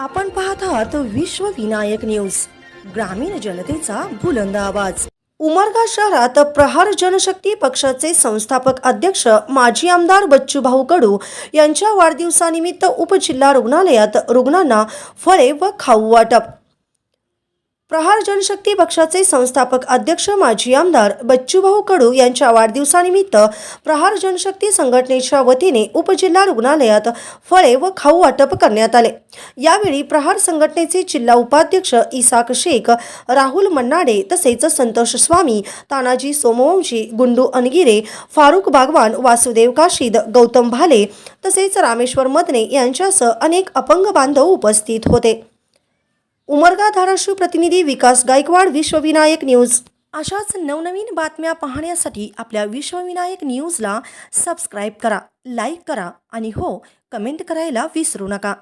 आपण पाहत आहात विश्व विनायक न्यूज ग्रामीण जनतेचा बुलंद आवाज. उमरगा शहरात प्रहार जनशक्ती पक्षाचे संस्थापक अध्यक्ष माजी आमदार बच्चूभाऊ कडू यांच्या वाढदिवसानिमित्त उपजिल्हा रुग्णालयात रुग्णांना फळे व खाऊ वाटप प्रहार जनशक्ती पक्षाचे संस्थापक अध्यक्ष माजी आमदार बच्चूभाऊ कडू यांच्या वाढदिवसानिमित्त प्रहार जनशक्ती संघटनेच्या वतीने उपजिल्हा रुग्णालयात फळे व खाऊ वाटप करण्यात आले. यावेळी प्रहार संघटनेचे जिल्हा उपाध्यक्ष इसाक शेख राहुल मन्नाडे तसेच संतोष स्वामी तानाजी सोमवंशी गुंडू अनगिरे फारुख बागवान वासुदेव काशीद गौतम भाले तसेच रामेश्वर मदने यांच्यासह अनेक अपंग बांधव उपस्थित होते. उमरगा धाराशिव प्रतिनिधी विकास गायकवाड विश्वविनायक न्यूज. अशाच नवनवीन बातम्या पाहण्यासाठी आपल्या विश्वविनायक न्यूजला सबस्क्राईब करा लाईक करा आणि हो कमेंट करायला विसरू नका.